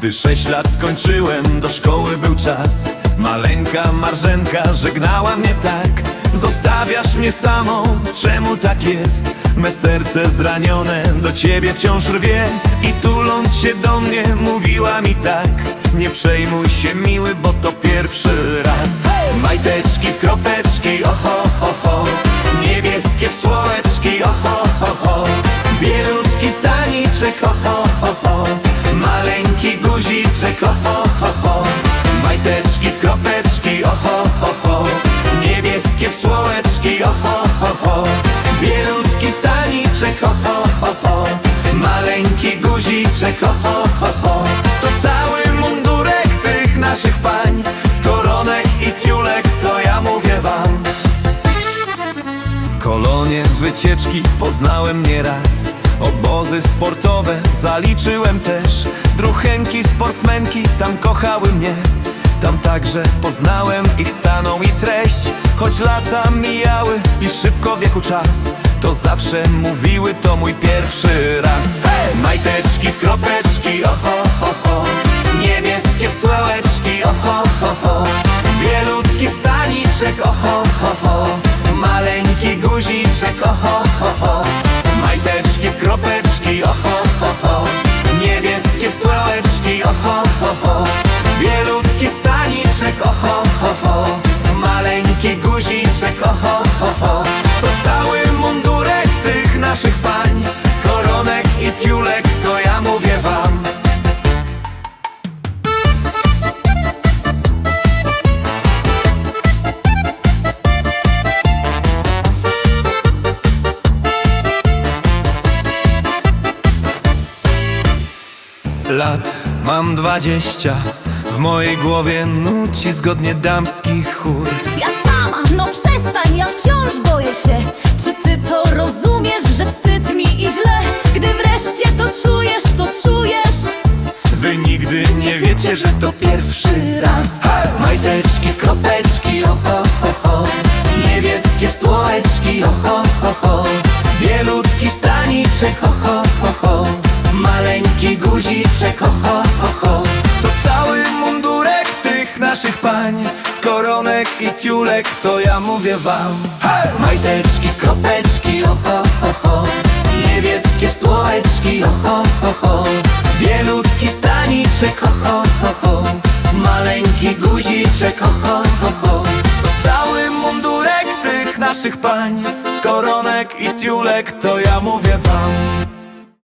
Gdy sześć lat skończyłem, do szkoły był czas. Maleńka Marzenka żegnała mnie tak. Zostawiasz mnie samą, czemu tak jest? Me serce zranione do ciebie wciąż rwie. I tuląc się do mnie mówiła mi tak. Nie przejmuj się miły, bo to pierwszy raz. Majteczki w kropeczki, oho, ho, oho, ho, ho. Niebieskie słoneczki, oho, ho, ho Bielutki staniczek, oho, ho, ho Maleńki guziczek, oho, ho, ho. To cały mundurek tych naszych pań. Z koronek i tiulek, to ja mówię wam. Kolonie, wycieczki poznałem nieraz. Obozy sportowe zaliczyłem też. Druchenki, sportsmenki tam kochały mnie Tam także poznałem ich staną i treść. Choć lata mijały i szybko wieku czas To zawsze mówiły to mój pierwszy raz. Majteczki w kropeczki, oho, ho, ho Niebieskie w słałeczki, oho, ho, ho Bielutki staniczek, oho, ho, ho Lat mam dwadzieścia. W mojej głowie nuci zgodnie damski chór. Ja sama, no przestań, ja wciąż boję się. Czy ty to rozumiesz, że wstyd mi i źle? Gdy wreszcie to czujesz, to czujesz. Wy nigdy nie wiecie, że to pierwszy raz. Majteczki w kropeczki, oho, ho, ho. Niebieskie w słoneczki, oho, ho, ho. Bielutki staniczek, ho, ho guziczek, oho, ho, ho To cały mundurek tych naszych pań Z koronek i tiulek, to ja mówię wam Majteczki w kropeczki, oho, ho, ho Niebieskie w oho, ho, ho Bielutki staniczek, oho, ho, ho Maleńki guziczek, oho, ho, ho To cały mundurek tych naszych pań Z koronek i tiulek, to ja mówię wam